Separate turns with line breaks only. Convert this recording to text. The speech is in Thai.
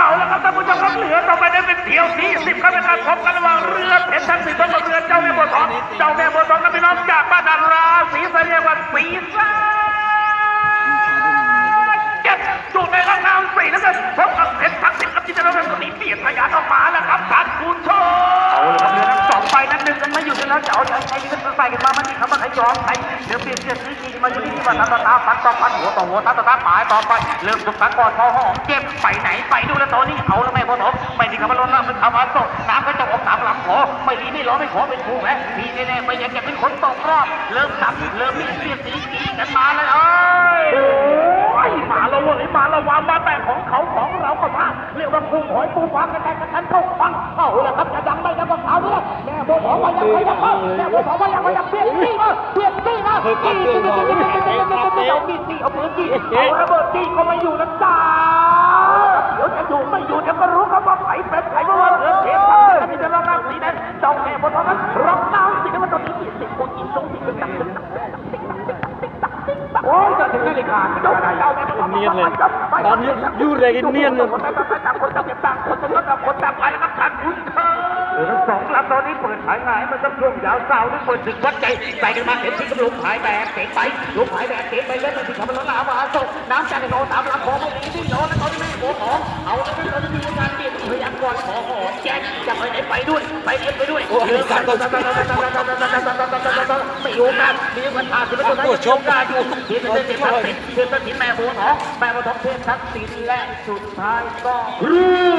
เอาละครับท่านผู้ชมครับเหลือต่อไปได้เป็นเที่ยวที่สิบครับเป็นการพบกันระหว่างเรือเพชรทั้งสิบกับเรือเจ้าแม่บัวทองเจ้าแม่บัวทองกับพี่น้องจากบ้านดาราสีสะเรียกว่าสีส แล้วจะเอาใจใครกันใส่กันมามันมีคำว่าใครยอมใครเดี๋ยวเปลี่ยนเสียสีจริงมาอยู่ที่ที่ว่าตาตาตาฟันต่อฟันหัวต่อหัวตาตาตาหมายต่อไปเริ่มสุกตะกอดพอหอมเจ็บไปไหนไปดูแลตอนนี้เอาแล้วแม่บัวทองไม่มีคำว่าล้นน้ำเป็นคำว่าโซน้ำก็จะออกตามหลำขอไม่รีไม่ร้อนไม่ขอเป็นผู้แพ้ทีแน่ๆไม่อยากจะเป็นคนตกรอบเริ่มสับเริ่มมีเสียสีจีกันมาเลยเอ้ยมาแล้วเว้ยมาแล้ววางมาแต่ของ กว่าพุ่งหอยปูฟางกันแต่กันฉันเข้าฟังเอาละครับจะดังไม่ดังก็เขาเนี่ยแม่บัวทองว่ายังไม่ยังเข้าแม่บัวทองว่ายังไม่ยังเปลี่ยนที่มาเปลี่ยนที่มาจี้จี้จี้จี้จี้จี้จี้จี้เอามีดจี้เอาปืนจี้เอาระเบิดจี้ก็ไม่อยู่นะจ้าเดี๋ยวจะอยู่ไม่อยู่เดี๋ยวก็รู้ครับว่าใครเป็นใครว่าเหลือเทปทั้งที่จะรองน้ำสีแดงเจ้าแม่บัวทองนั้นรองน้ำสีแดงมันตอนนี้สิบคนกินทรงที่ตึกตักตึกตักตึกตักตึกตักตึก เนี
ยนเลย ตอนนี้อยู่เลยกันเนียนเลย
นต่างคนต่างต่างคนต่างคนต่างคนต่างไปแล้วครับท่านผู้ชมเรือทั้งสองลำตอนนี้เปิดขายงายมันต้องช่วงยาวเสาร์นี่เปิดศึกวัดใจใส่กันมาเห็นที่กำลังขายแบบเตะไปลุกขายแบบเตะไปเล่นไปที่คำมันล้นลามาโศกน้ำจากในโนสามลำคอไม่ดีที่โนแล้วตอนนี้ไม่โผล่ของเอาแล้วตอนนี้มีการเปลี่ยนพยายามก่อนขอหอมแจ๊กจะไปไหนไปด้วยไปเล่นไปด้วยเรือกั อยู่กันมีวันพาสิบตัวนั้ชมได้อยู่ทีมเป็นทีมทักษิณทีมเป็นทีมแม่โบนแม่โบนทองเทพทักษิณและสุดท้ายก็
รั่